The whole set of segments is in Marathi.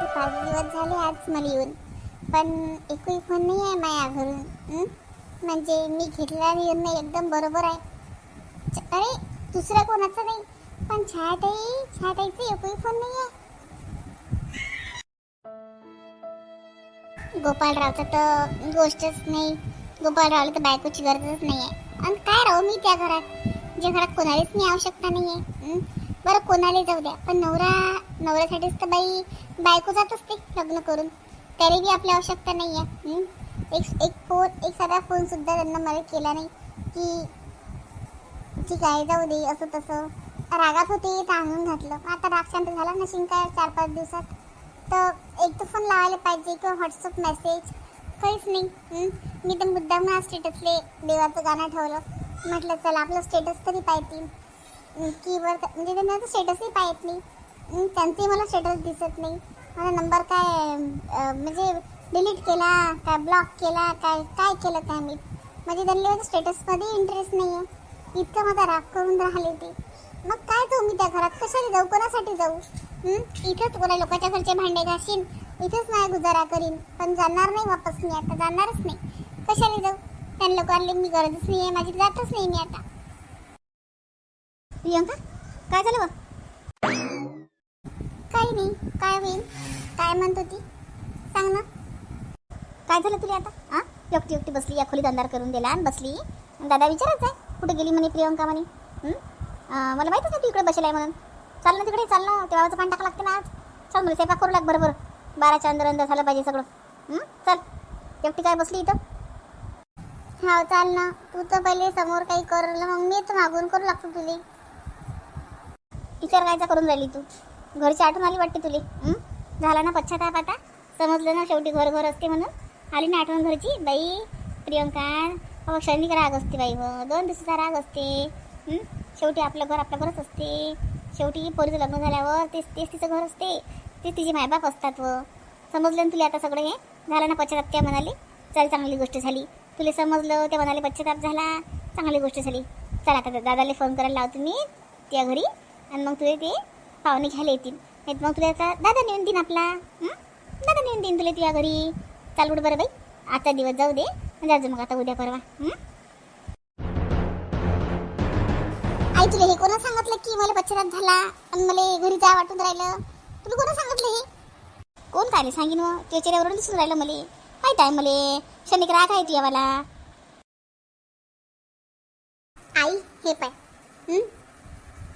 ते पाच दिवस झाले आज मला येऊन. पण एकही फोन नाही आहे माझ्या घरून म्हणजे मी घेतलेला नाही एकदम बरोबर आहे. अरे दुसरा कोणाचा नाही? पण छायाताई छायाताईचा एकही फोन नाही आहे. गोपाळरावचं तर गोष्टच नाही. गोपाळरावला तर बायकोची गरजच नाही आहे. आणि काय राहू मी त्या घरात? ज्या घरात कोणालाच नाही आवश्यकता नाही आहे बरं कोणाला जाऊ द्या. पण नवरा नवऱ्यासाठीच तर बाई बायको जात असते लग्न करून. तरी बी आपली आवश्यकता नाही आहे. एक एक फोन एक साधा फोन सुद्धा त्यांना मला केला नाही की ठीक आहे जाऊ दे असं तसं. रागात होते तर आणून घातलं. आता राग शांत झाला नशीन काय चार पाच दिवसात? तर एक तर फोन लावायला पाहिजे किंवा व्हॉट्सअप मेसेज काहीच नाही. मी तर मुद्दाम स्टेटसले देवाचं गाणं ठेवलं. म्हटलं चला आपलं स्टेटस तरी पाहतील. कीवर की म्हणजे त्यांना स्टेटसही पाहत नाही. त्यांचे मला स्टेटस दिसत नाही. माझा नंबर काय म्हणजे डिलीट केला काय ब्लॉक केला काय काय केलं काय मी म्हणजे त्यांना स्टेटसमध्ये इंटरेस्ट नाही आहे इतकं माझा राग करून राहिले ते. मग काय जाऊ मी त्या घरात? कशाला जाऊ? कोणासाठी जाऊ? इथंच कोणा लोकांच्या घरचे भांडे घासीन इथंच नाही गुजारा करीन. पण जाणार नाही वापस मी आता जाणारच नाही. कशाला जाऊ? त्या लोकांना मी गरजच नाही आहे माझी जातच नाही मी आता. प्रियंका काय झालं बा काही नाही काय होईल? काय म्हणत होती? सांग ना. काय झालं तुला आता? हा एकटी एकटी बसली या खोलीत अंधार करून दिला आणि बसली. आणि दादा विचारायचं आहे कुठे गेली म्हणे प्रियंका म्हणे? मला माहितच नाही तू इकडे बसलाय म्हणून. चाल ना तिकडे चाल ना. तेव्हाचं पाणी टाका लागते ना आज. चल मला स्वयंपाक करू लाग बरोबर. बाराच्या अंदर अंदर झालं पाहिजे सगळं? चल. एकटी काय बसली इथं? हा चाल ना. तू तर पहिले समोर काही करलं मग मी तर मागून करू लागतो तुले. विचार कायचा करून राहिली तू? घरची आठवण आली वाटते तुले? झाला ना पश्चाताप आता? समजलं ना शेवटी घर घर असते म्हणून? आली ना आठवण घरची? बाई प्रियंका अहो क्षणिक राग असते बाई व. दोन दिवसाचा राग असते. शेवटी आपलं घर आपलं घरच असते. शेवटी पोरीचं लग्न झाल्यावर तेच तेच तिचं घर असते. तेच तिचे मायबाप असतात व. समजलं ना तुला आता सगळं हे? झालं ना पश्चाताप त्या म्हणाले चल चांगली गोष्ट झाली. तुला समजलं त्या म्हणाले पश्चाताप झाला? चांगली गोष्ट झाली. चला आता दादाला फोन करायला लावतो मी. त्या घरी. आणि मग तुझे ते पाहुणे घ्यायला येतील. नाही तर मग तुला आता दादा नेऊन देईन आपला. दादा नेऊन देईन तुला तुझ्या घरी. चाल कुठं बरं बाई. आजचा दिवस जाऊ दे. जायचं मग आता उद्या परवा. आई तुला हे कोणा सांगितलं की मला पश्चाताप झाला आणि मला घरी जा वाटून राहिलं? तुला कोणा सांगितलं हे? कोण काय सांगीन मग? तुझ्या चेहऱ्यावरून दिसून राहिलं मला. माहीत आहे मला. क्षणिक राग आहे तुझ्या मला. आई हे पाय.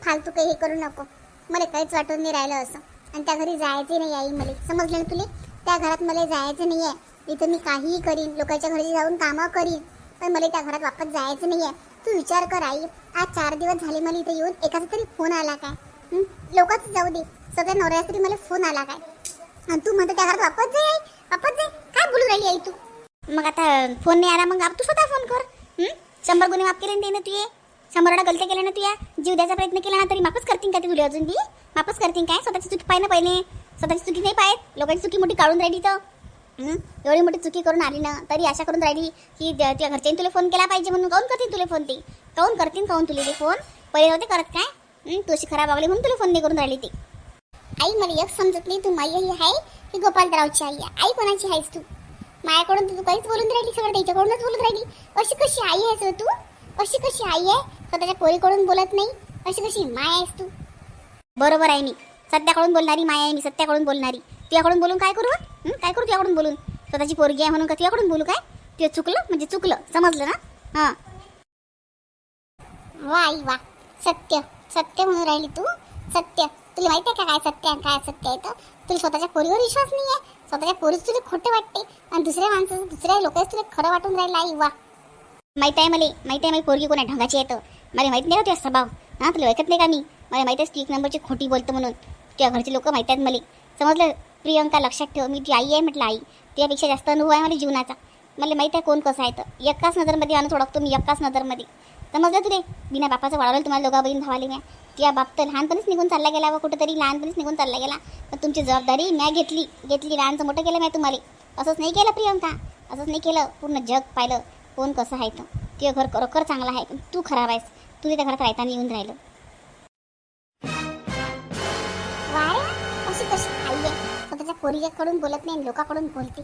फालतू काही हे करू नको. मला काहीच वाटून नाही राहिलं असं. आणि त्या घरी जायचं नाही आई मला. समजलं ना तुले? त्या घरात मला जायचं नाही आहे इथं मी काहीही करीन. लोकांच्या घरी जाऊन कामं करीन. पण मला त्या घरात वापस जायचं नाही आहे तू विचार कर आई. आज चार दिवस झाले मला इथं येऊन. एकाचा तरी फोन आला काय? लोकच जाऊ दे. सगळ्या नवऱ्याचा तरी मला फोन आला काय? आणि तू म्हणतो त्या घरात वापस जाय आई. वापस जाय. काय बोलू राहिली आई तू? मग आता फोन नाही आला. मग तू स्वतः फोन कर. शंभर गुन्हे माफ केले ना तू ये समोरडा गलती केला केल्या ना तुया? जीव द्यायचा प्रयत्न केला ना तरी माफच करतीन का ते तुला अजून बी? माफच करतीन काय? स्वतःची चुकी पाहिजे ना पहिले. स्वतःची चुकी नाही पाहिजे लोकांची चुकी मोठी काढून राहिली तर. एवढी मोठी चुकी करून आली ना तरी आशा करून राहिली की त्या घरच्यांनी तुला फोन केला पाहिजे म्हणून. काऊन करतील तुला फोन ते? काऊन करतील काऊन तुला ते फोन पहिले नव्हते करत काय? तू अशी खराब आवली म्हणून तुला फोन नाही करून राहिली ते. आई मला एक समजत नाही तू माई आई आहे की गोपालरावची आई आहे? आई कोणाची आहेस तू? माझ्याकडून तू काहीच बोलून राहिली सगळं त्याच्याकडूनच बोलून राहिली. अशी कशी आई आहेस तू? अशी कशी आई आहे? स्वतःच्या पोरीकडून बोलत नाही. अशी कशी माय आहेस तू? बरोबर आहे मी. सध्याकडून बोलणारी माय आहे मी सत्याकडून बोलणारी. तुझ्याकडून बोलून काय करू? काय करू तुझ्याकडून बोलून? स्वतःची पोरगी आहे म्हणून का तुझ्याकडून बोलू काय? तुझं चुकलं? म्हणजे चुकलं. समजलं ना? हां. वा आई वा. सत्य. सत्य म्हणून राहिली तू. सत्य. तुला माहिती आहे का काय सत्य आहे? काय सत्य आहे तर? तुला स्वतःच्या पोरीवर विश्वास नाही आहे स्वतःच्या पोरीच तुला खोटं वाटते. आणि दुसऱ्या माणसाचं दुसऱ्या लोकांचं तुला खरं वाटून राहिलं आई वा. माहीत आहे मला माहिती आहे माझी पोरगी कोणा ढंगाची येतं मला माहीत नाही का तुझा स्वभाव. हां तुला ऐकत नाही का मी? मला माहिती आहे एक नंबरची खोटी बोलतो म्हणून. तुझ्या घरचे लोक माहीत आहेत मला. समजलं? प्रियंका लक्षात ठेव. मी ती आई आहे म्हटलं आई. त्यापेक्षा जास्त अनुभव आहे मला जीवनाचा. मला माहीत आहे कोण कसं आहे तर. एकाच नजरमध्ये माणूस ओळखतो मी एकाच नजरमध्ये. समजलं तुले? बिना बापाचं वाढवलं तुम्हाला दोघा बहीण भावाले म्या. त्या बाप तर लहानपणीच निघून चालला गेला व कुठेतरी लहानपणीच निघून चालला गेला. पण तुमची जबाबदारी म्या घेतली. घेतली. लहानचं मोठं केलं म्या तुम्हाला. असंच नाही केलं प्रियंका. असंच नाही केलं. पूर्ण जग पाहिलं. कोण कसं आहे तर ते घर खरोखर चांगलं आहे पण तू खराब आहेस. तू त्या घरात राहताना येऊन राहिलं. अशी कशी आई आहे? स्वतःच्या पोरीकडून बोलत नाही लोकांकडून बोलते.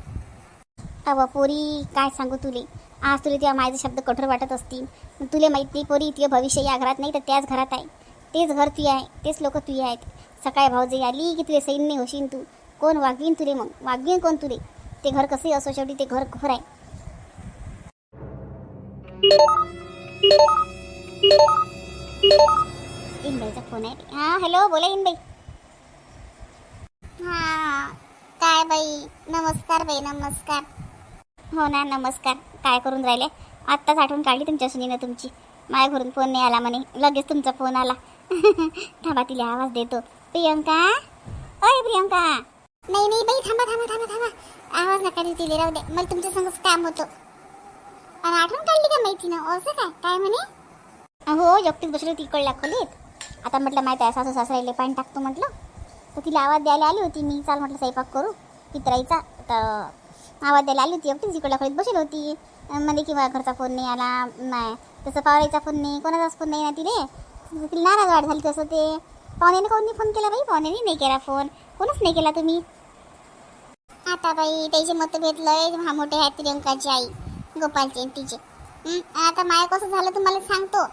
अव पोरी काय सांगू तुले? आज तुला तेव्हा माझे शब्द कठोर वाटत असतील. तुले माहीत नाही पोरी इतके भविष्य या घरात नाही तर त्याच घरात आहे. तेच घर तुझे आहे तेच लोक तुझे आहेत. सकाळी भाऊजी आली की तुझे सैन्य होशील तू. कोण वागवीन तुले मग? वागवीन कोण तुले? ते घर कसंही असो शेवटी ते घर घर आहे. इनबाईचा फोन आहे. हां हॅलो बोला इनबाई. हां काय बाई? नमस्कार बाई नमस्कार. हो ना नमस्कार. काय करून राहिले? आत्ताच आठवण काढली तुमच्या सुनीनं तुमची. माझ्या घरून फोन नाही आला म्हणे. लगेच तुमचा फोन आला. थांबा तिला आवाज देतो. प्रियंका? अय प्रियंका. नाही नाही बाई थांबा थांबा थांबा थांबा. आवाज नका देऊ तिला राहू दे. मला तुमच्या संगच काम होतं. आणि आठवण काढली का माहिती ना असं काय? काय म्हणे? हो एकटीच बसली तिकडल्या खोलीत. आता म्हटलं माहिती आहे सासू सासऱ्याला पाणी टाकतो म्हटलं. तर तिला आवाज द्यायला आली होती मी चाल म्हटलं स्वयंपाक करू. पित्राईचा तर आवाज द्यायला आली होती एकटीच इकडल्या खोलीत बसली होती. अन् म्हणे की घरचा फोन नाही आला. नाही. तसं पावराईचा फोन नाही कोणाचाच फोन नाही ना तिने तिला नाराज वाढ झाली तसं ते. पाहुण्याने कोणी फोन केला बाई? पाहुण्याने नाही केला फोन. कोणच नाही केला तुम्ही? आता बाई त्याचे मतभेद लय हा मोठे आहेत प्रियंकाची आई. गोपालची आणि आता माया कसं झालं तुम्हाला सांगतो.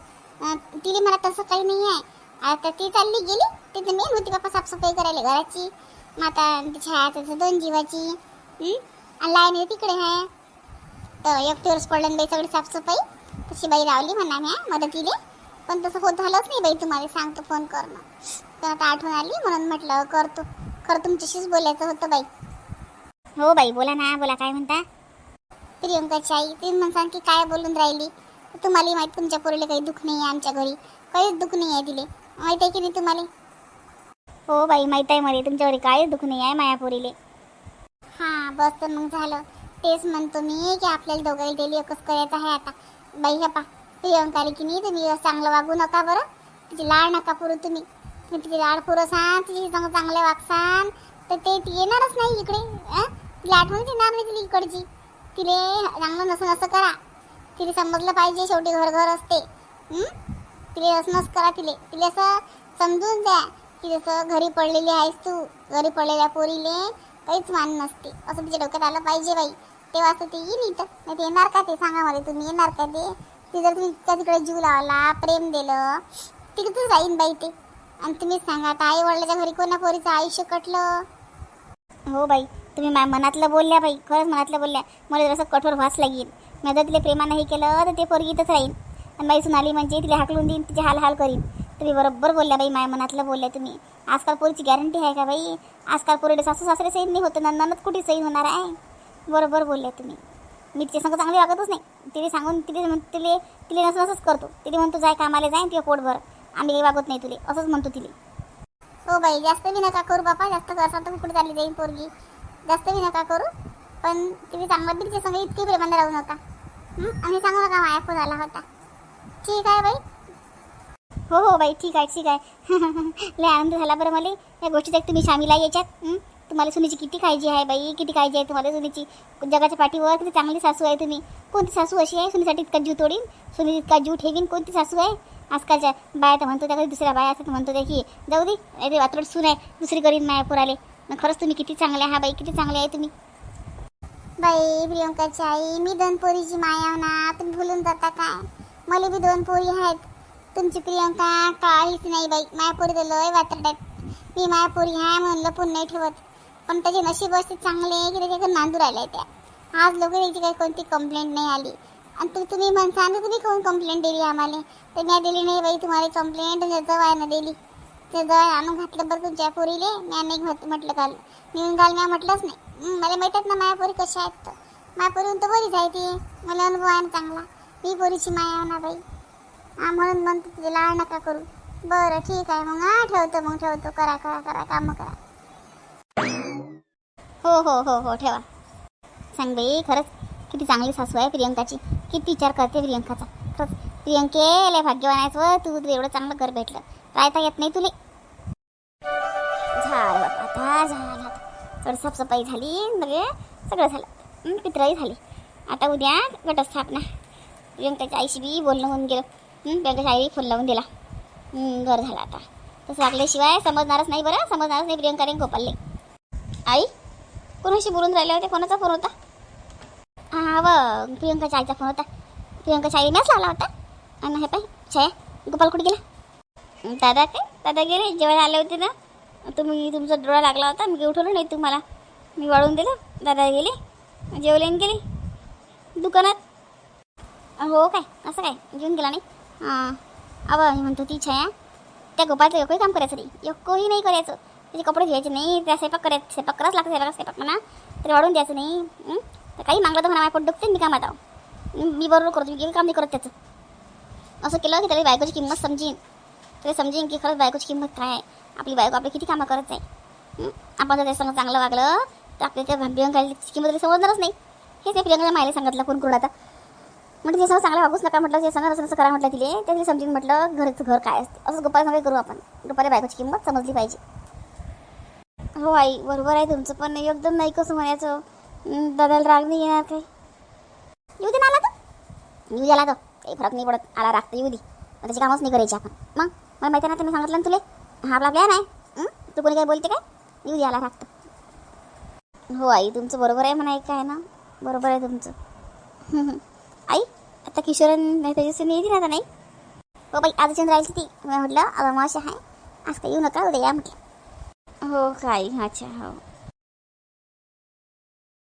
तिने मला तसं काही नाही आहे आता ती चालली गेली. तिथे मेन होती बाप्पा साफसफाई करायला घराची. मग आता दोन जीवाची. लाईन आहे तिकडे आहे तर एकटीवरच पडलं बाई सगळी साफसफाई. तशी बाई लावली म्हणा मी मदतीले. पण तसं होत झालंच नाही बाई तुम्हाला सांगतो फोन करणं तर आता आठवण आली म्हणून म्हटलं करतो खरं तुमच्याशीच बोलायचं होतं बाई. हो बाई बोला ना बोला काय म्हणता? प्रियंकाची आई तुम्ही म्हणसान की काय बोलून राहिली? तुम्हाला माहीत तुमच्या पोरीला काही दुःख नाही आहे आमच्या घरी. काहीच दुःख नाही आहे तिले. माहीत आहे की नाही तुम्हाला? हो बाई माहीत आहे मला. तुमच्या घरी काहीच दुःख नाही आहे माया पोरीले. हां बस तर मग झालं. तेच म्हणतो मी की आपल्याला दोघांना डेली एकच करायचं आहे आता. बाई हे पा प्रियंकाला की नाही तुम्ही चांगलं वागू नका बरं. तिची लाड नका पुरू तुम्ही. तुम्ही तिची लाड पुरसान तिची चांगलं वागसान. तर ते ती येणारच नाही इकडे अं? तिला आठवणच येणार नाही तिला इकडची. तिले चांगलं नसं नसं करा. तिला समजलं पाहिजे शेवटी घर घर असते. हं? तिले नस करा तिले. तिले असं समजून द्या की जसं घरी पडलेली आहेस तू घरी पडलेल्या पोरीले काहीच मान नसते. असं तिच्या डोक्यात आलं पाहिजे बाई. तेव्हा असं ते येईल इथं. नाही ते येणार का ते? सांगा मला तुम्ही येणार का ते? ती जर तुम्ही इतक्या तिकडे जीव लावला प्रेम दिलं तिकडे जाईन बाई ते. आणि तुम्हीच सांगा आता आई वडिलाच्या घरी कोणा पोरीचं आयुष्य कटलं? हो बाई. तुम्ही मा मनातलं बोलल्या बाई खरंच मनातलं बोलल्या. मला जरासं कठोर व्हास लागेल. मी जर तिला प्रेमानं हे केलं तर ते पोरगी इथंच राहील. आणि बाई सुनाली म्हणजे तिला हाकलून देईन तिचे हाल हाल करीन. तुम्ही बरोबर बोलल्या बाई माझ्या मनातलं बोलल्या तुम्ही. आजकाल पोरीची गॅरंटी आहे का बाई? आजकाल पोरीला सासू सासरे सही नाही होतं नंदनच कुठे सही होणार आहे? बरोबर बोलल्या तुम्ही. मी तिच्या संग चांगली वागतच नाही. तिने सांगून तिने म्हण तिले तिले नसं असंच करतो. तिने म्हणतो जाय कामाला जाईन तुझ्या पोटभर. आम्ही काही वागत नाही तुले. असंच म्हणतो तिले. हो बाई जास्त बी नका करू बापा. जास्त करसाल तर कुठे चालली जाईल पोरगी. जास्त बी नका करू? पण तिथे चांगला तिच्या संग इतकी प्रेमाने राहू नका आणि सांगू नका माया फोन आला होता. ठीक आहे बाई. हो हो बाई ठीक आहे ठीक आहे. लय आनंद झाला बरं मला. या गोष्टीत एक तुम्ही सामील आहे याच्यात. तुम्हाला सुनीची किती काळजी आहे बाई? किती काळजी आहे तुम्हाला सुनीची? जगाच्या पाठीवर किती चांगली सासू आहे तुम्ही. कोणती सासू अशी आहे सुनीसाठी इतका जीव तोडीन? सुनी इतका जीव ठेवीन कोणती सासू आहे? आजकालच्या बाया तर म्हणतो त्या दुसऱ्या बाया असतात म्हणतो त्या की जाऊ दे अरे वात्रट सून आहे दुसरी करीन माया पुराले. मग खरंच तुम्ही किती चांगले हा बाई किती चांगले आहे तुम्ही. बाई प्रियंकाची आई मी दोन पोरीची माया ना तुम्ही भुलून जाता काय? मला बी दोन पोरी आहेत. तुमची प्रियंका काहीच नाही बाई माया पोरी तर वात्रड्यात मी माया पोरी आहे म्हणलं लपून नाही ठेवत. पण त्याचे नशीब असते चांगले की त्याच्याकडे नांदू राहिल्या त्या. आज लोक त्याची काही कोणती कंप्लेंट नाही आली. आणि तू तुम्ही म्हणता ना तुम्ही कोण कंप्लेंट दिली आम्हाला? तर मी दिली नाही बाई तुम्हाला कंप्लेंट जवळ ना दिली. ते जवळ आणून घातलं बरं तुमच्या पोरीले मी नाही घात म्हटलं काल. मिळून घाल मी म्हटलंच नाही. मला माहीत ना माया पोरी कशा आहेत तर. माया पोरीहून तर बरीच आहे ती. मला अनुभव आहे ना चांगला. मी पोरीची माया ना बाई. हा म्हणून म्हणतो तुझे लाळ नका करू. बरं ठीक आहे. मग हा ठेवतो मग ठेवतो. करा करा करा कामं करा. हो हो हो हो ठेवा. सांग बाई खरंच किती चांगली सासू आहे प्रियंकाची. किती विचार करते प्रियंकाचा. खरंच प्रियंके लय भाग्यवान आहेस व. तू एवढं चांगलं घर भेटलं. राहता येत नाही तुले. झालं आता झालं थोडी साफसफाई झाली म्हणजे सगळं झालं. हं, झाली. आता उद्या घटस्थापना. प्रियंकाच्या आईशी बी बोलणं होऊन गेलं. प्रियंकाच्या आई फोन लावून दिला. बरं झालं आता. तसं वागल्याशिवाय समजणारच नाही बरं. समजणारच नाही प्रियंकाने गोपालले आई कोणाशी बोलून राहिले होते कोणाचा फोन होता? हा व. प्रियंकाच्या आईचा फोन होता. प्रियंकाच्या आईनेच लावला होता. आणि हे पाय छाया गोपाल कुठे गेला? दादा काय? दादा गेले? जेव्हा आले होते ना. तुम्ही तुमचा डोळा लागला होता मी उठवलं नाही तुम्हाला. मी वाढून दिलं दादा गेले. जेवले गेले. दुकानात. हो काय? असं काय? घेऊन गेला नाही? हां. अव मी म्हणतो ती छाया त्या गोपाळचं एकही काम करायचं नाही. एकही नाही करायचं. त्याचे कपडे घ्यायचे नाही त्या स्वयंपाक करायचं स्वयंपाक करावंच लागतं स्वयंपाक स्वयंपाक म्हणा. तरी वाढून द्यायचं नाही? तर काही मागलं तर म्हणा माझ्या पोट दुखते मी कामात आहो. मी बरोबर करतो मी काम नाही करत त्याचं. असं केलं की त्याला बायकोची किंमत समजीन. त्याला समजेन की खरंच बायकोची किंमत काय आहे? आपली बायको आपली किती कामं करत आहे? आपण जर त्याच्या चांगलं वागलं तर आपल्या त्या प्रियंकाची किंमत तरी समजणारच नाही. हेच मी प्रियंकाला मायला सांगितलं कोण कोण आता. म्हणजे ते चांगलं वागूच नका म्हटलं. ते सांगा असं करा म्हटलं तिले. त्याला समजून म्हटलं घरचं घर काय असते? असं गोपाळ सांगाय करू आपण. गोपाला बायकोची किंमत समजली पाहिजे. हो आई बरोबर आहे. तुमचं पण एकदम नाही कसं म्हणायचं? दादाला राग नाही येणार काही येऊ दे ना आला तर येऊ द्याला तर काही फरक नाही पडत. आला राग येऊ दे. मग त्याची कामच नाही करायची आपण. मग? मला माहिती आहे ना तुम्ही सांगितलं ना तुले? हा आपला प्लॅन आहे. तू कोणी काय बोलते काय? येऊ दे आला तर हो आई तुमचं बरोबर आहे म्हणा काय ना? बरोबर आहे तुमचं. आई आता किशोरन नाही त्याच्याशी येते ना आता नाही? हो बाई आज चंद्र राहील ती. म्हटलं आता मावशी आहे. आज काही येऊ नका उद्या या म्हटलं. हो काय अच्छा हो.